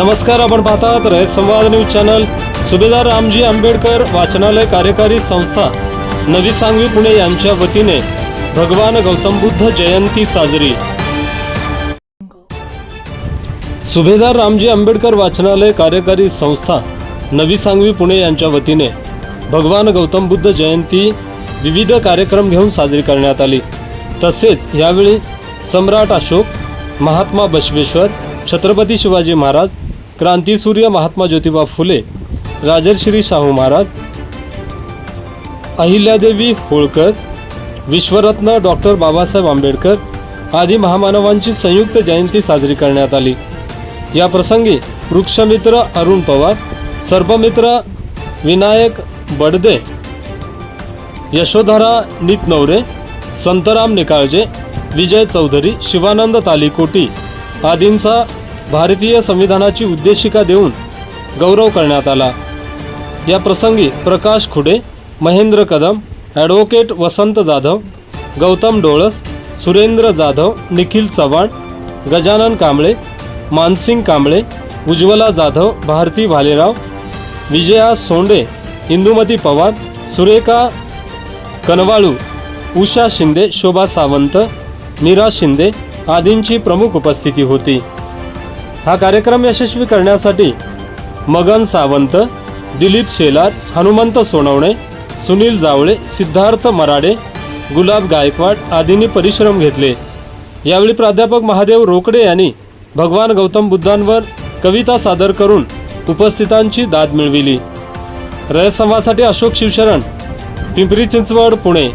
नमस्कार आपण पाहतात रयत संवाद न्यूज चॅनल. सुभेदार रामजी आंबेडकर वाचनालय कार्यकारी संस्था नवी सांगवी पुणे यांच्या वतीने भगवान गौतम बुद्ध जयंती साजरी. सुभेदार रामजी आंबेडकर वाचनालय कार्यकारी संस्था नवी सांगवी पुणे यांच्या वतीने भगवान गौतम बुद्ध जयंती विविध कार्यक्रम घेऊन साजरी करण्यात आली. तसेच यावेळी सम्राट अशोक महात्मा बसवेश्वर छत्रपती शिवाजी महाराज क्रांतीसूर्य महात्मा ज्योतिबा फुले राजर्श्री शाहू महाराज अहिल्यादेवी होळकर विश्वरत्न डॉक्टर बाबासाहेब आंबेडकर आदी महामानवांची संयुक्त जयंती साजरी करण्यात आली. या प्रसंगी वृक्षमित्र अरुण पवार सर्पमित्र विनायक बडदे यशोधरा नितनवरे संतराम निकाळजे विजय चौधरी शिवानंद तालिकोटी आदींचा भारतीय संविधानाची उद्देशिका देऊन गौरव करण्यात आला. या प्रसंगी प्रकाश खुडे महेंद्र कदम ॲडव्होकेट वसंत जाधव गौतम डोळस सुरेंद्र जाधव निखिल चव्हाण गजानन कांबळे मानसिंग कांबळे उज्ज्वला जाधव भारती भालेराव विजया सोंडे इंदुमती पवार सुरेखा कनवाळू उषा शिंदे शोभा सावंत मीरा शिंदे आदींची प्रमुख उपस्थिती होती. हा कार्यक्रम यशस्वी करण्यासाठी मगन सावंत दिलीप शेलार हनुमंत सोनवणे सुनील जावळे सिद्धार्थ मराडे गुलाब गायकवाड आदींनी परिश्रम घेतले. यावेळी प्राध्यापक महादेव रोकडे यांनी भगवान गौतम बुद्धांवर कविता सादर करून उपस्थितांची दाद मिळविली. रयत संवादासाठी अशोक शिवशरण पिंपरी चिंचवड पुणे.